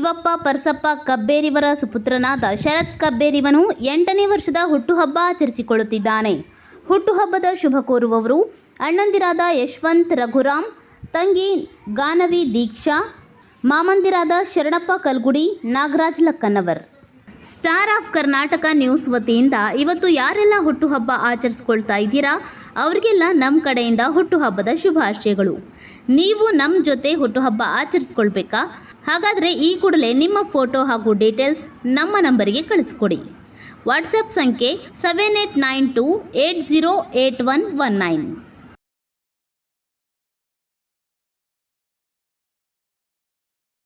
ಶಿವಪ್ಪ, ಪರಸಪ್ಪ, ಕಬ್ಬೇರಿವರ ಸುಪುತ್ರನಾದ ಶರತ್ ಕಬ್ಬೇರಿವನು ಎಂಟನೇ ವರ್ಷದ ಹುಟ್ಟುಹಬ್ಬ ಆಚರಿಸಿಕೊಳ್ಳುತ್ತಿದ್ದಾನೆ. ಹುಟ್ಟುಹಬ್ಬದ ಶುಭ ಕೋರುವವರು ಅಣ್ಣಂದಿರಾದ ಯಶವಂತ್ ರಘುರಾಮ್, ತಂಗಿ Ganavi Deeksha, ಮಾಮಂದಿರಾದ Sharanappa Kalgudi, Nagaraj Lakkannavar. Star of Karnataka news ವತಿಯಿಂದ ಇವತ್ತು ಯಾರೆಲ್ಲ ಹುಟ್ಟುಹಬ್ಬ ಆಚರಿಸ್ಕೊಳ್ತಾ ಇದ್ದೀರಾ? ಅವರಿಗೆಲ್ಲ ನಮ್ಮ ಕಡೆಯಿಂದ ಹುಟ್ಟುಹಬ್ಬದ ಶುಭಾಶಯಗಳು. ನೀವು ನಮ್ಮ ಜೊತೆ ಹುಟ್ಟುಹಬ್ಬ ಆಚರಿಸ್ಕೊಳ್ಬೇಕಾ? ಹಾಗಾದರೆ ಈ ಕೂಡಲೇ ನಿಮ್ಮ ಫೋಟೋ ಹಾಗೂ ಡೀಟೇಲ್ಸ್ ನಮ್ಮ ನಂಬರಿಗೆ ಕಳಿಸ್ಕೊಡಿ. ವಾಟ್ಸಪ್ ಸಂಖ್ಯೆ seven eight nine two eight zero eight one one nine.